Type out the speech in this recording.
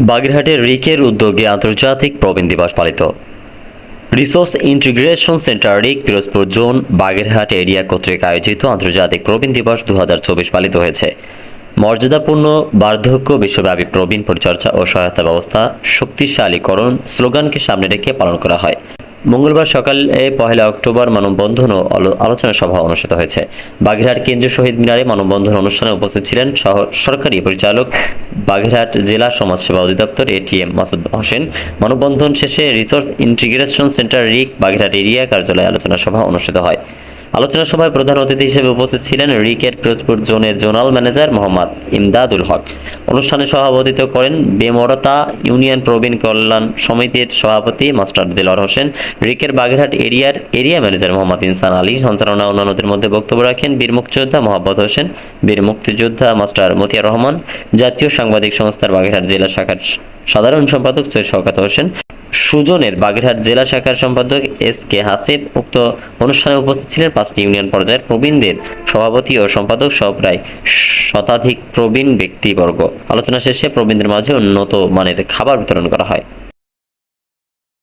বাগেরহাটের রিকের উদ্যোগে আন্তর্জাতিক প্রবীণ দিবস পালিত। Resource integration centre RIC Pirojpur zone, Bagerhat area কর্তৃক আয়োজিত আন্তর্জাতিক প্রবীণ দিবস দুহাজার চব্বিশ পালিত হয়েছে। মর্যাদাপূর্ণ, বার্ধক্য, বিশ্বব্যাপী প্রবীণ পরিচর্যা ও সহায়তা ব্যবস্থা শক্তিশালীকরণ স্লোগানকে সামনে রেখে পালন করা হয়। মঙ্গলবার সকালে পহেলা অক্টোবর মানববন্ধন ও আলোচনা সভা অনুষ্ঠিত হয়েছে। বাগেরহাট কেন্দ্রীয় শহীদ মিনারে মানববন্ধন অনুষ্ঠানে উপস্থিত ছিলেন সরকারি পরিচালক বাগেরহাট জেলা সমাজসেবা অধিদপ্তর এটিএম মাসুদ হোসেন। মানববন্ধন শেষে resource integration centre RIC Bagerhat area কার্যালয়ে আলোচনা সভা অনুষ্ঠিত হয়। আলোচনা সভায় প্রধান অতিথি হিসেবে উপস্থিত ছিলেন রিকের পিরোজপুর জোনের জোনাল ম্যানেজার মোহাম্মদ ইমদাদুল হক। অনুষ্ঠানে সভাপতিত্ব করেন বেমরতা ইউনিয়ন প্রবীণ কল্যাণ সমিতির সভাপতি মাস্টার দিলর হোসেন রিকের বাগেরহাট এরিয়ার এরিয়া ম্যানেজার মোহাম্মদ ইনসান আলী, সঞ্চালনা অন্যান্যদের মধ্যে বক্তব্য রাখেন বীর মুক্তিযোদ্ধা মোহাম্মদ হোসেন, বীর মুক্তিযোদ্ধা মাস্টার মতিয়ার রহমান, জাতীয় সাংবাদিক সংস্থার বাগেরহাট জেলা শাখার সাধারণ সম্পাদক সৈয়দ শওকাত হোসেন সুজনের বাগেরহাট জেলা শাখার সম্পাদক এস কে হাসিব উক্ত অনুষ্ঠানে উপস্থিত ছিলেন পাঁচটি ইউনিয়ন পর্যায়ের প্রবীণদের সভাপতি ও সম্পাদক সহ প্রায় শতাধিক প্রবীণ ব্যক্তিবর্গ। আলোচনা শেষে প্রবীণদের মাঝে উন্নত মানের খাবার বিতরণ করা হয়।